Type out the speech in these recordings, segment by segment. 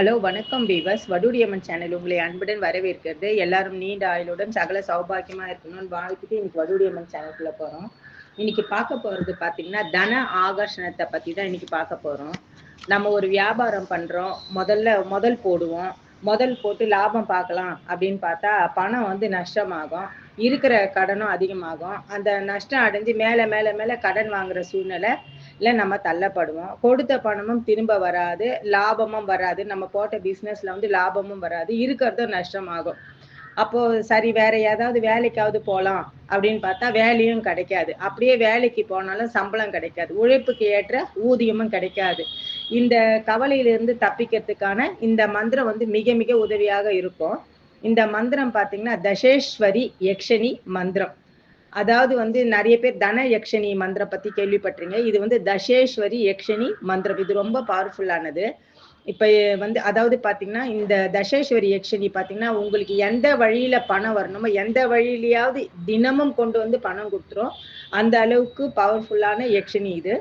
Hello வணக்கம் beavers வடுடியம்மன் channel உங்களை அன்புடன் வரவேற்கிறது. எல்லாரும் நீண்ட ஆயுளுடன் சகல சௌபாகியமா இருக்கணும்னு வாழ்த்துட்டு இன்னைக்கு வடுடியம்மன் சேனலுக்குள்ள போறோம். இன்னைக்கு பார்க்க போறது பாத்தீங்கன்னா தன ஆகர்ஷணத்தை பத்தி தான் இன்னைக்கு பார்க்க போறோம். நம்ம ஒரு வியாபாரம் பண்றோம். முதல்ல முதல் போடுவோம். முதல் போட்டு லாபம் பார்க்கலாம் அப்படின்னு பார்த்தா பணம் வந்து நஷ்டமாகும். இருக்கிற கடனும் அதிகமாகும். அந்த நஷ்டம் அடைஞ்சு மேல மேல மேல கடன் வாங்குற சூழ்நிலை நம்ம தள்ளப்படுவோம். கொடுத்த பணமும் திரும்ப வராது லாபமும் வராது. நம்ம போட்ட பிசினஸ்ல வந்து லாபமும் வராது. இருக்கிறதும் நஷ்டமாகும். அப்போ சரி வேற ஏதாவது வேலைக்காவது போகலாம் அப்படின்னு பார்த்தா வேலையும் கிடைக்காது. அப்படியே வேலைக்கு போனாலும் சம்பளம் கிடைக்காது. உழைப்புக்கு ஏற்ற ஊதியமும் கிடைக்காது. இந்த கவலையிலிருந்து தப்பிக்கிறதுக்கான இந்த மந்திரம் வந்து மிக மிக உதவியாக இருக்கும். இந்த மந்திரம் பார்த்தீங்கன்னா தசேஸ்வரி யக்ஷனி மந்திரம். அதாவது வந்து நிறைய பேர் தன யக்ஷனி மந்திரம் பத்தி கேள்விப்பட்டிருங்க இது வந்து தசேஸ்வரி யக்ஷனி மந்திரம். இது ரொம்ப பவர்ஃபுல்லானது இப்ப வந்து அதாவது பாத்தீங்கன்னா இந்த தசேஸ்வரி யக்ஷனி பாத்தீங்கன்னா உங்களுக்கு எந்த வழியில பணம் வரணுமோ எந்த வழியிலயாவது தினமும் கொண்டு வந்து பணம் கொடுத்துரும். அந்த அளவுக்கு பவர்ஃபுல்லான யக்ஷனி இது.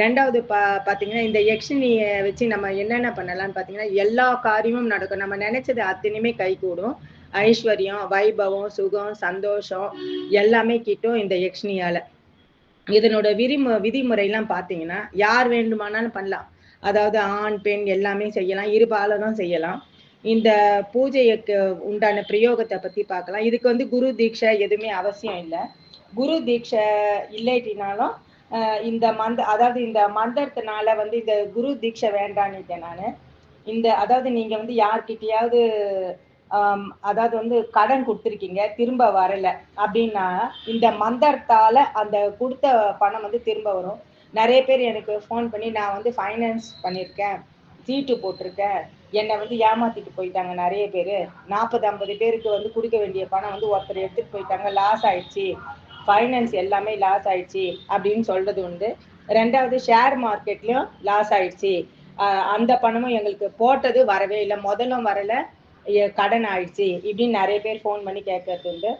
ரெண்டாவது பா பார்த்தீங்கன்னா இந்த யக்ஷினியை வச்சு நம்ம என்னென்ன பண்ணலாம்னு பார்த்தீங்கன்னா எல்லா காரியமும் நடக்கும். நம்ம நினைச்சது அத்தனையுமே கை கூடும். ஐஸ்வர்யம் வைபவம் சுகம் சந்தோஷம் எல்லாமே கிட்டும் இந்த யக்ஷினியால இதனோட விதிமு விதிமுறையெல்லாம் பார்த்தீங்கன்னா யார் வேண்டுமானாலும் பண்ணலாம். அதாவது ஆண் பெண் எல்லாமே செய்யலாம். இருபாலரும் செய்யலாம். இந்த பூஜைக்கு உண்டான பிரயோகத்தை பத்தி பார்க்கலாம் இதுக்கு வந்து குரு தீட்சை எதுவுமே அவசியம் இல்லை. குரு தீட்சை இல்லாட்டினாலும் இந்த மந்த அதாவது இந்த மந்திரத்தினால வந்து இந்த குரு தீட்சை வேண்டான்னுட்டேன் நான். இந்த அதாவது நீங்க வந்து யார்கிட்டயாவது அதாவது வந்து கடன் கொடுத்துருக்கீங்க திரும்ப வரல அப்படின்னா இந்த மந்திரத்தால அந்த கொடுத்த பணம் வந்து திரும்ப வரும். நிறைய பேர் எனக்கு ஃபோன் பண்ணி நான் வந்து ஃபைனான்ஸ் பண்ணியிருக்கேன் சீட்டு போட்டிருக்கேன் என்னை வந்து ஏமாத்திட்டு போயிட்டாங்க நிறைய பேர். நாற்பது ஐம்பது பேருக்கு வந்து கொடுக்க வேண்டிய பணம் வந்து ஒருத்தர் எடுத்துட்டு போயிட்டாங்க லாஸ் ஆயிடுச்சு. ஃபைனான்ஸ் எல்லாமே லாஸ் ஆயிடுச்சு அப்படின்னு சொல்றது உண்டு. ரெண்டாவது ஷேர் மார்க்கெட்லயும் லாஸ் ஆயிடுச்சு. அந்த பணமும் எங்களுக்கு போட்டது வரவே இல்லை. முதலும் வரல. கடன் ஆயிடுச்சு. இப்படின்னு நிறைய பேர் ஃபோன் பண்ணி கேட்கறது உண்டு.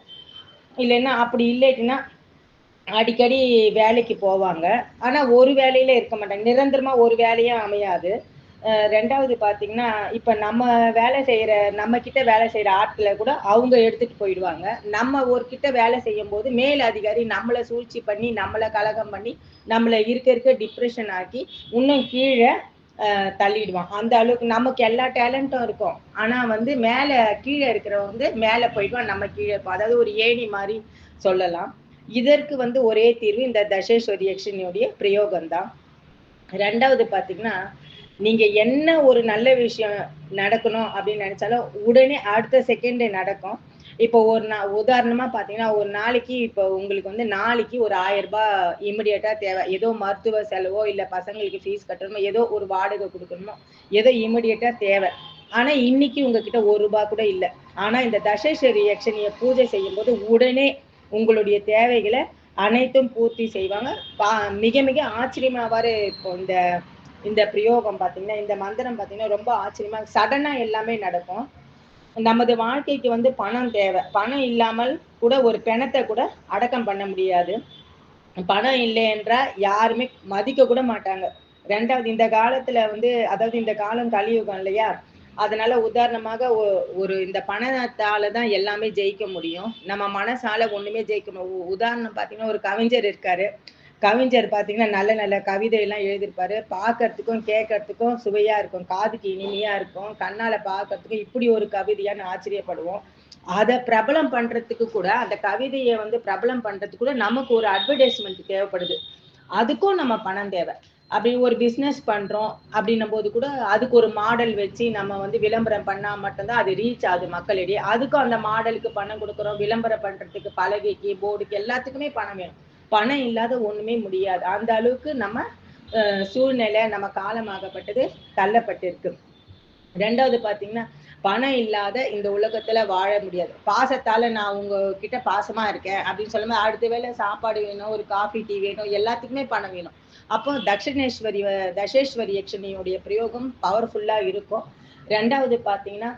இல்லைன்னா அப்படி இல்லைன்னா அடிக்கடி வேலைக்கு போவாங்க. ஆனா ஒரு வேலையில இருக்க மாட்டாங்க. நிரந்தரமா ஒரு வேலையும் அமையாது. ரெண்டாவது பார்த்தீங்கன்னா இப்போ நம்ம வேலை செய்கிற நம்ம கிட்ட வேலை செய்கிற ஆட்களை கூட அவங்க எடுத்துட்டு போயிடுவாங்க. நம்ம ஒரு கிட்ட வேலை செய்யும் போது மேல் அதிகாரி நம்மளை சூழ்ச்சி பண்ணி நம்மளை கலகம் பண்ணி நம்மளை இருக்க இருக்க டிப்ரெஷன் ஆக்கி இன்னும் கீழே தள்ளிடுவான். அந்த அளவுக்கு நமக்கு எல்லா டேலண்ட்டும் இருக்கும். ஆனால் வந்து மேலே கீழே இருக்கிறவங்க வந்து மேலே போயிடுவான் நம்ம கீழே இருப்போம் அதாவது ஒரு ஏணி மாதிரி சொல்லலாம். இதற்கு வந்து ஒரே தீர்வு இந்த தசேஸ்வரி யக்ஷினியுடைய பிரயோகம் தான் ரெண்டாவது பார்த்தீங்கன்னா நீங்க என்ன ஒரு நல்ல விஷயம் நடக்கணும் அப்படின்னு நினைச்சாலும் உடனே அடுத்த செகண்டே நடக்கும். இப்போ ஒரு நா உதாரணமா பாத்தீங்கன்னா ஒரு நாளைக்கு இப்போ உங்களுக்கு வந்து நாளைக்கு ஒரு ஆயிரம் ரூபாய் இமிடியட்டா தேவை. ஏதோ மருத்துவ செலவோ இல்ல பசங்களுக்கு ஃபீஸ் கட்டணுமோ ஏதோ ஒரு வாடகை கொடுக்கணுமோ ஏதோ இமிடியட்டா தேவை. ஆனா இன்னைக்கு உங்ககிட்ட ஒரு ரூபாய் கூட இல்லை. ஆனா இந்த தசேஸ்வரி யக்ஷனிய பூஜை செய்யும் போது உடனே உங்களுடைய தேவைகளை அனைத்தும் பூர்த்தி செய்வாங்க. மிக மிக ஆச்சரியமாவாறு இப்போ இந்த இந்த பிரயோகம் பார்த்தீங்கன்னா இந்த மந்திரம் பார்த்தீங்கன்னா ரொம்ப ஆச்சரியமா சடனாக எல்லாமே நடக்கும். நமது வாழ்க்கைக்கு வந்து பணம் தேவை. பணம் இல்லாமல் கூட ஒரு பிணத்தை கூட அடக்கம் பண்ண முடியாது. பணம் இல்லை என்றால் யாருமே மதிக்க கூட மாட்டாங்க. ரெண்டாவது இந்த காலத்துல வந்து அதாவது இந்த காலம் கலியுகம் இல்லையா? அதனால உதாரணமாக ஒரு இந்த பணத்தால தான் எல்லாமே ஜெயிக்க முடியும். நம்ம மனசால ஒண்ணுமே ஜெயிக்கணும் உதாரணம் பாத்தீங்கன்னா ஒரு கவிஞர் இருக்காரு. கவிஞர் பார்த்தீங்கன்னா நல்ல நல்ல கவிதையெல்லாம் எழுதியிருப்பாரு. பார்க்கறதுக்கும் கேட்கறதுக்கும் சுவையா இருக்கும். காதுக்கு இனிமையா இருக்கும். கண்ணால பார்க்கறதுக்கும் இப்படி ஒரு கவிதையான்னு ஆச்சரியப்படுவோம். அதை பிரபலம் பண்றதுக்கு கூட அந்த கவிதையை வந்து பிரபலம் பண்றதுக்கு கூட நமக்கு ஒரு அட்வர்டைஸ்மெண்ட் தேவைப்படுது. அதுக்கும் நம்ம பணம் தேவை. அப்படி ஒரு பிஸ்னஸ் பண்றோம் அப்படின்னும் போது கூட அதுக்கு ஒரு மாடல் வச்சு நம்ம வந்து விளம்பரம் பண்ணா மட்டும்தான் அது ரீச் ஆகுது மக்களிடையே. அதுக்கும் அந்த மாடலுக்கு பணம் கொடுக்குறோம் விளம்பரம் பண்றதுக்கு பலகைக்கு போர்டுக்கு எல்லாத்துக்குமே பணம் வேணும். பணம் இல்லாத ஒண்ணுமே முடியாது. அந்த அளவுக்கு நம்ம சூழ்நிலை நம்ம காலமாகப்பட்டது தள்ளப்பட்டிருக்கு. ரெண்டாவது பாத்தீங்கன்னா பணம் இல்லாத இந்த உலகத்துல வாழ முடியாது. பாசத்தால நான் உங்க கிட்ட பாசமா இருக்கேன் அப்படின்னு சொல்லும்போது அடுத்த வேலை சாப்பாடு வேணும் ஒரு காஃபி டீ வேணும் எல்லாத்துக்குமே பணம் வேணும். அப்போ தட்சிணேஸ்வரி தசேஸ்வரி யக்ஷனியுடைய பிரயோகம் பவர்ஃபுல்லா இருக்கும். ரெண்டாவது பாத்தீங்கன்னா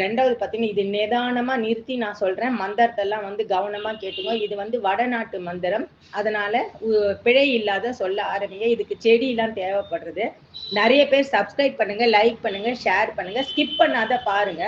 ரெண்டாவது பார்த்தீங்கன்னா இது நிதானமா நிறுத்தி நான் சொல்றேன். மந்திரத்தெல்லாம் வந்து கவனமா கேட்டுங்க இது வந்து வடநாட்டு மந்திரம். அதனால பிழை இல்லாத சொல்ல ஆரம்பிங்க. இதுக்கு செடியெல்லாம் தேவைப்படுறது. நிறைய பேர் சப்ஸ்கிரைப் பண்ணுங்க லைக் பண்ணுங்க ஷேர் பண்ணுங்க. ஸ்கிப் பண்ணாத பாருங்க.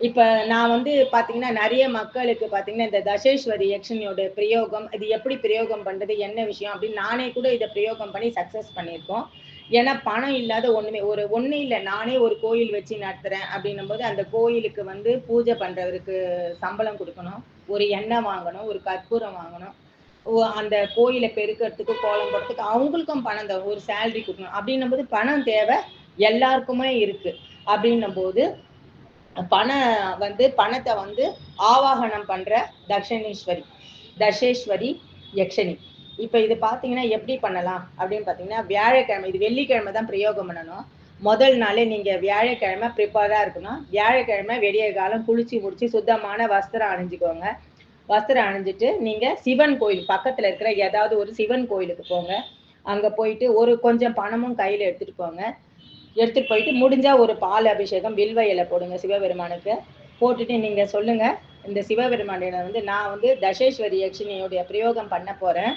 இப்ப நான் வந்து பாத்தீங்கன்னா நிறைய மக்களுக்கு பாத்தீங்கன்னா இந்த தசேஸ்வரி யக்ஷனியோட பிரயோகம் இது எப்படி பிரயோகம் பண்றது என்ன விஷயம் அப்படின்னு நானே கூட இதை பிரயோகம் பண்ணி சக்சஸ் பண்ணியிருக்கோம். ஏன்னா பணம் இல்லாத ஒண்ணுமே ஒரு ஒண்ணு இல்லை நானே ஒரு கோயில் வச்சு நடத்துறேன் அப்படின்னும் போது அந்த கோயிலுக்கு வந்து பூஜை பண்றதுக்கு சம்பளம் கொடுக்கணும் ஒரு எண்ணெய் வாங்கணும் ஒரு கற்பூரம் வாங்கணும். ஓ- அந்த கோயிலை பெருக்கிறதுக்கு கோலம் போடுறதுக்கு அவங்களுக்கும் பணம் தேவை ஒரு சேலரி கொடுக்கணும். அப்படின்னும் போது பணம் தேவை எல்லாருக்குமே இருக்கு. அப்படின்னும் போது பணம் வந்து பணத்தை வந்து ஆவாகனம் பண்ற தக்ஷணேஸ்வரி தசேஸ்வரி யக்ஷனி இப்போ இது பார்த்தீங்கன்னா எப்படி பண்ணலாம் அப்படின்னு பார்த்தீங்கன்னா வியாழக்கிழமை இது வெள்ளிக்கிழமை தான் பிரயோகம் பண்ணணும். முதல் நாளே நீங்கள் வியாழக்கிழமை ப்ரிப்பேராக இருக்கணும். வியாழக்கிழமை வெடிய காலம் குளிச்சு முடிச்சு சுத்தமான வஸ்திரம் அணிஞ்சுக்கோங்க. வஸ்திரம் அணிஞ்சிட்டு நீங்கள் சிவன் கோயில் பக்கத்தில் இருக்கிற ஏதாவது ஒரு சிவன் கோயிலுக்கு போங்க. அங்கே போயிட்டு ஒரு கொஞ்சம் பணமும் கையில் எடுத்துகிட்டு போங்க. எடுத்துகிட்டு போயிட்டு முடிஞ்சால் ஒரு பால் அபிஷேகம் வில்வ இலை போடுங்க சிவபெருமானுக்கு. போட்டுட்டு நீங்கள் சொல்லுங்கள் இந்த சிவபெருமானிடம் வந்து நான் வந்து தசேஸ்வரி யக்ஷினியுடைய பிரயோகம் பண்ண போகிறேன்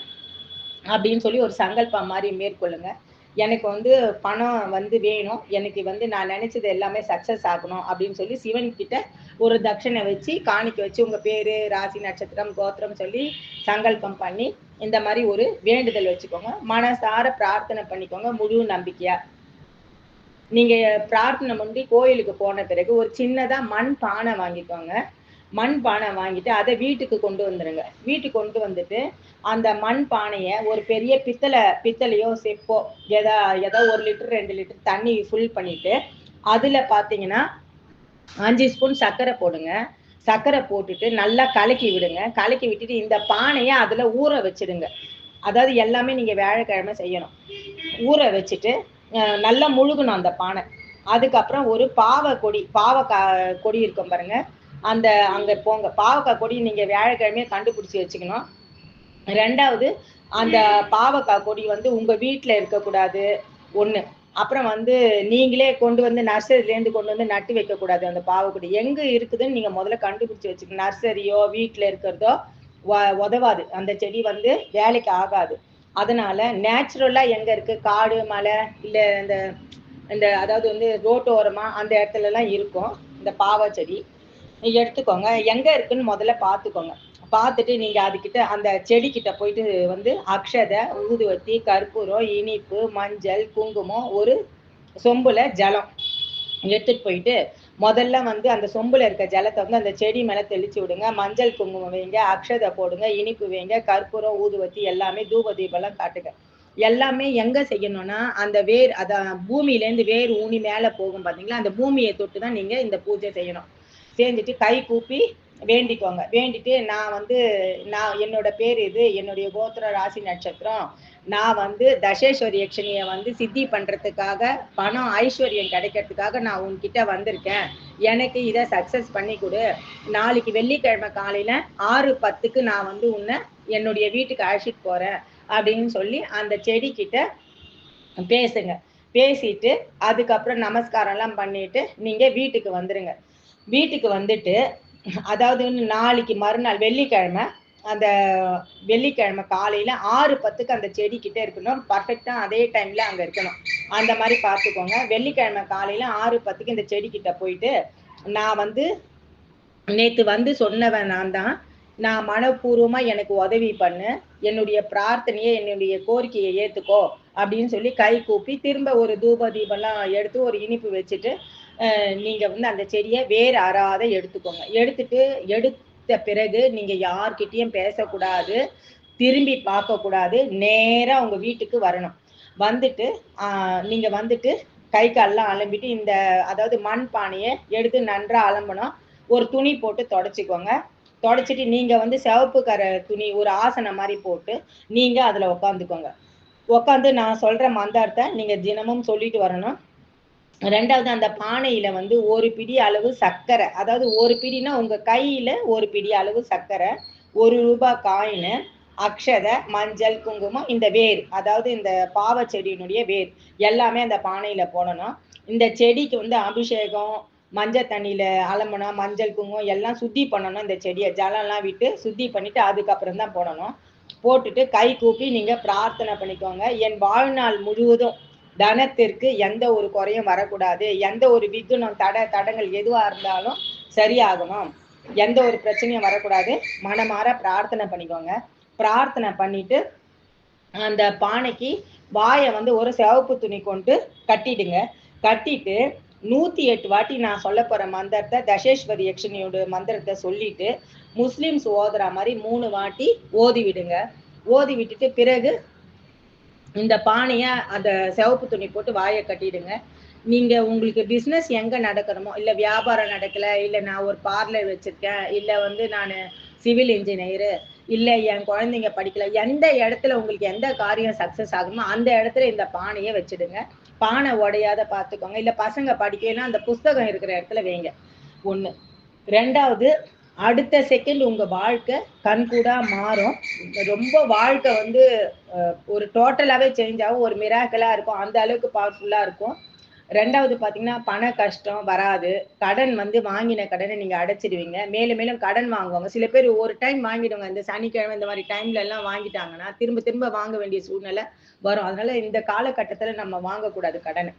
அப்படின்னு சொல்லி ஒரு சங்கல்பம் மாதிரி மேற்கொள்ளுங்க. எனக்கு வந்து பணம் வந்து வேணும். எனக்கு வந்து நான் நினைச்சது எல்லாமே சக்சஸ் ஆகணும் அப்படின்னு சொல்லி சிவன் கிட்ட ஒரு தட்சணை வச்சு காணிக்க வச்சு உங்க பேரு ராசி நட்சத்திரம் கோத்திரம் சொல்லி சங்கல்பம் பண்ணி இந்த மாதிரி ஒரு வேண்டுதல் வச்சுக்கோங்க. மனசார பிரார்த்தனை பண்ணிக்கோங்க முழு நம்பிக்கையா. நீங்க பிரார்த்தனை பண்ணி கோயிலுக்கு போன பிறகு ஒரு சின்னதா மண் பானை வாங்கிக்கோங்க. மண் பானை வாங்கிட்டு அதை வீட்டுக்கு கொண்டு வந்துருங்க. வீட்டுக்கு கொண்டு வந்துட்டு அந்த மண் பானையை ஒரு பெரிய பித்தளை பித்தளையோ செப்போ எதா ஏதோ ஒரு லிட்டர் ரெண்டு லிட்டர் தண்ணி ஃபுல் பண்ணிட்டு அதுல பாத்தீங்கன்னா அஞ்சு ஸ்பூன் சர்க்கரை போடுங்க. சர்க்கரை போட்டுட்டு நல்லா கலக்கி விடுங்க. கலக்கி விட்டுட்டு இந்த பானையை அதுல ஊற வச்சிடுங்க. அதாவது எல்லாமே நீங்க வியாழக்கிழமை செய்யணும். ஊற வச்சுட்டு நல்லா முழுகணும் அந்த பானை. அதுக்கப்புறம் ஒரு பாவை கொடி பாவக்காய் கொடி இருக்கும் பாருங்க. அந்த அங்க போங்க. பாவக்காய் கொடி நீங்க வியாழக்கிழமையே கண்டுபிடிச்சி வச்சுக்கணும். ரெண்டாவது அந்த பாவக்காய் கொடி வந்து உங்க வீட்டுல இருக்கக்கூடாது. ஒண்ணு. அப்புறம் வந்து நீங்களே கொண்டு வந்து நர்சரிலேருந்து கொண்டு வந்து நட்டு வைக்கக்கூடாது அந்த பாவக்கொடி எங்க இருக்குதுன்னு நீங்க முதல்ல கண்டுபிடிச்சி வச்சுக்கணும். நர்சரியோ வீட்டுல இருக்கிறதோ வ- உதவாது. அந்த செடி வந்து வேலைக்கு ஆகாது. அதனால நேச்சுரலா எங்க இருக்கு? காடு மலை இல்ல இந்த இந்த அதாவது வந்து ரோட்டோரமா அந்த இடத்துல எல்லாம் இருக்கும். இந்த பாவ செடி. எடுத்துக்கோங்க. எங்க இருக்குன்னு முதல்ல பார்த்துக்கோங்க. பார்த்துட்டு நீங்க அதுக்கிட்ட அந்த செடி கிட்ட போயிட்டு வந்து அக்ஷதை ஊதுவத்தி கற்பூரம் இனிப்பு மஞ்சள் குங்குமம் ஒரு சொம்புல ஜலம் எடுத்துட்டு போயிட்டு முதல்ல வந்து அந்த சொம்புல இருக்க ஜலத்தை வந்து அந்த செடி மேல தெளிச்சு விடுங்க. மஞ்சள் குங்குமம் வைங்க அக்ஷதை போடுங்க இனிப்பு வைங்க கற்பூரம் ஊதுவத்தி எல்லாமே தூப தீபம்லாம் காட்டுங்க. எல்லாமே எங்க செய்யணும்னா அந்த வேர் அத பூமியில இருந்து வேர் ஊனி மேல போகும் பாத்தீங்களா? அந்த பூமியை தொட்டு தான் நீங்க இந்த பூஜை செய்யணும். சேர்ந்துட்டு கை கூப்பி வேண்டிக்கோங்க. வேண்டிட்டு நான் வந்து நான் என்னோட பேர் இது என்னுடைய கோத்திர ராசி நட்சத்திரம். நான் வந்து தசேஸ்வரி யக்ஷனிய வந்து சித்தி பண்றதுக்காக பணம் ஐஸ்வர்யம் கிடைக்கிறதுக்காக நான் உன்கிட்ட வந்திருக்கேன். எனக்கு இதை சக்சஸ் பண்ணி கொடு. நாளைக்கு வெள்ளிக்கிழமை காலையில ஆறு பத்துக்கு நான் வந்து உன்னை என்னுடைய வீட்டுக்கு அழைச்சிட்டு போறேன். அப்படின்னு சொல்லி அந்த செடி கிட்ட பேசுங்க. பேசிட்டு அதுக்கப்புறம் நமஸ்காரம் எல்லாம் பண்ணிட்டு நீங்க வீட்டுக்கு வந்துருங்க. வீட்டுக்கு வந்துட்டு அதாவது நாளைக்கு மறுநாள் வெள்ளிக்கிழமை அந்த வெள்ளிக்கிழமை காலையில ஆறு பத்துக்கு அந்த செடி கிட்ட இருக்கணும். பர்ஃபெக்டா அதே டைம்ல அங்க இருக்கணும். அந்த மாதிரி பார்த்துக்கோங்க. வெள்ளிக்கிழமை காலையில ஆறு பத்துக்கு இந்த செடி கிட்ட போயிட்டு நான் வந்து நேத்து வந்து சொன்னவன் நான் தான் நான் மனப்பூர்வமா எனக்கு உதவி பண்ணு என்னுடைய பிரார்த்தனையை என்னுடைய கோரிக்கையை ஏத்துக்கோ அப்படின்னு சொல்லி கை கூப்பி திரும்ப ஒரு தூப தீபம்லாம் எடுத்து ஒரு இனிப்பு வச்சுட்டு நீங்கள் நீங்க வந்து அந்த செடியை வேறு அறாத எடுத்துக்கோங்க. எடுத்துட்டு எடுத்த பிறகு நீங்க யார்கிட்டயும் பேசக்கூடாது திரும்பி பார்க்க கூடாது நேரா உங்க வீட்டுக்கு வரணும். வந்துட்டு நீங்கள் நீங்க வந்துட்டு கை கால்லாம் அலம்பிட்டு இந்த அதாவது மண் பானையை எடுத்து நன்றா அலம்பணும். ஒரு துணி போட்டு தொடச்சிக்கோங்க. தொடச்சிட்டு நீங்க வந்து சிவப்பு கர துணி ஒரு ஆசனம் மாதிரி போட்டு நீங்க அதுல உட்காந்துக்கோங்க உட்காந்து நான் சொல்ற மந்தாரத்தை நீங்க தினமும் சொல்லிட்டு வரணும். ரெண்டாவது அந்த பானையில வந்து ஒரு பிடி அளவு சர்க்கரை. அதாவது ஒரு பிடினா உங்க கையில ஒரு பிடி அளவு சர்க்கரை ஒரு ரூபாய் காயின் அக்ஷதை மஞ்சள் குங்குமம் இந்த வேர். அதாவது இந்த பாவ செடியினுடைய வேர். எல்லாமே அந்த பானையில போடணும். இந்த செடிக்கு வந்து அபிஷேகம் மஞ்சள் தண்ணியில அலம்பணும் மஞ்சள் குங்குமம் எல்லாம் சுத்தி பண்ணணும் இந்த செடியை. ஜலம்லாம் விட்டு சுத்தி பண்ணிட்டு அதுக்கப்புறம் தான் போடணும். போட்டுட்டு கை கூப்பி நீங்க பிரார்த்தனை பண்ணிக்கோங்க. என் வாழ்நாள் முழுவதும் தனத்திற்கு எந்த ஒரு குறையும் வரக்கூடாது. எந்த ஒரு விகுணம் தட தடங்கள் எதுவா இருந்தாலும் சரியாகணும். எந்த ஒரு பிரச்சனையும் வரக்கூடாது. மனமாற பிரார்த்தனை பண்ணிக்கோங்க. பிரார்த்தனை பண்ணிட்டு அந்த பானைக்கு வாயை வந்து ஒரு சிவப்பு துணி கொண்டு கட்டிடுங்க. கட்டிட்டு நூத்தி எட்டு வாட்டி நான் சொல்ல போற மந்திரத்தை தசேஸ்வரி யக்ஷனியோட மந்திரத்தை சொல்லிட்டு முஸ்லிம்ஸ் ஓதுற மாதிரி மூணு வாட்டி ஓதி விடுங்க. ஓதி விட்டுட்டு பிறகு இந்த பானையை அந்த சிவப்பு துணி போட்டு வாயை கட்டிடுங்க. நீங்க உங்களுக்கு பிசினஸ் எங்க நடக்கணுமோ இல்ல வியாபாரம் நடக்கல இல்ல நான் ஒரு பார்லர் வச்சிருக்கேன் இல்ல வந்து நான் சிவில் இன்ஜினியரு இல்ல என் குழந்தைங்க படிக்கல எந்த இடத்துல உங்களுக்கு எந்த காரியம் சக்சஸ் ஆகுமோ அந்த இடத்துல இந்த பானையை வச்சிடுங்க. பானை உடையாத பார்த்துக்கோங்க. இல்ல பசங்க படிக்கலாம் அந்த புஸ்தகம் இருக்கிற இடத்துல வைங்க. ஒண்ணு. ரெண்டாவது அடுத்த செகண்ட் உங்க வாழ்க்கை கண்கூடா மாறும். ரொம்ப வாழ்க்கை வந்து ஒரு டோட்டலாவே சேஞ்ச் ஆகும். ஒரு மிராக்கலா இருக்கும். அந்த அளவுக்கு பவர்ஃபுல்லா இருக்கும். ரெண்டாவது பாத்தீங்கன்னா பண கஷ்டம் வராது. கடன் வந்து வாங்கின கடனை நீங்க அடைச்சிடுவீங்க. மேலும் மேலும் கடன் வாங்குவாங்க. சில பேர் ஒரு டைம் வாங்கிடுவாங்க. இந்த சனிக்கிழமை இந்த மாதிரி டைம்ல எல்லாம் வாங்கிட்டாங்கன்னா திரும்ப திரும்ப வாங்க வேண்டிய சூழ்நிலை வரும். அதனால இந்த காலகட்டத்துல நம்ம வாங்கக்கூடாது கடனை.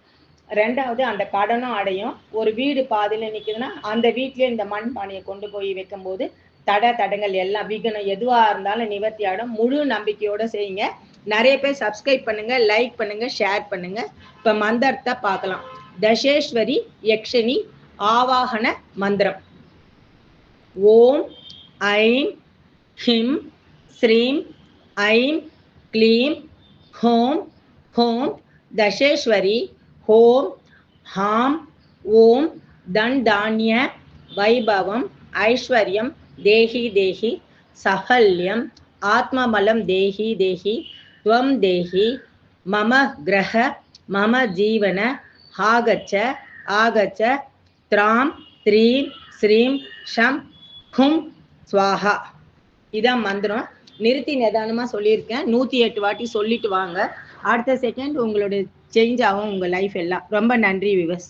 ரெண்டாவது அந்த கடனும் அடையும். ஒரு வீடு பாதியில் நிற்குதுன்னா அந்த வீட்லேயே இந்த மண் பானையை கொண்டு போய் வைக்கும்போது தட தடங்கள் எல்லாம் விகனம் எதுவாக இருந்தாலும் நிவர்த்தி ஆடும் முழு நம்பிக்கையோடு செய்யுங்க. நிறைய பேர் சப்ஸ்கிரைப் பண்ணுங்க லைக் பண்ணுங்க ஷேர் பண்ணுங்க. இப்போ மந்திரத்தை பார்க்கலாம். தசேஸ்வரி யக்ஷனி ஆவாகன மந்திரம். ஓம் ஐம் ஹிம் ஸ்ரீம் ஐம் க்ளீம் ஹோம் ஹோம் தசேஸ்வரி ஹோம் ஹாம் ஓம் தண்டானிய வைபவம் ஐஸ்வர்யம் தேஹி தேஹி சகல்யம் ஆத்மபலம் தேஹி தேஹி துவம் தேஹி மம கிரக மம ஜீவன ஆகச்ச ஆகச்ச திராம் த்ரீம் ஸ்ரீம் ஷம் ஹும் ஸ்வாஹா. இதான் மந்திரம். நிறுத்தி நிதானமாக சொல்லியிருக்கேன். நூற்றி எட்டு வாட்டி சொல்லிட்டு வாங்க. அடுத்த செகண்ட் உங்களுடைய சேஞ்ச் ஆகும் உங்க லைஃப் எல்லாம். ரொம்ப நன்றி விவஸ்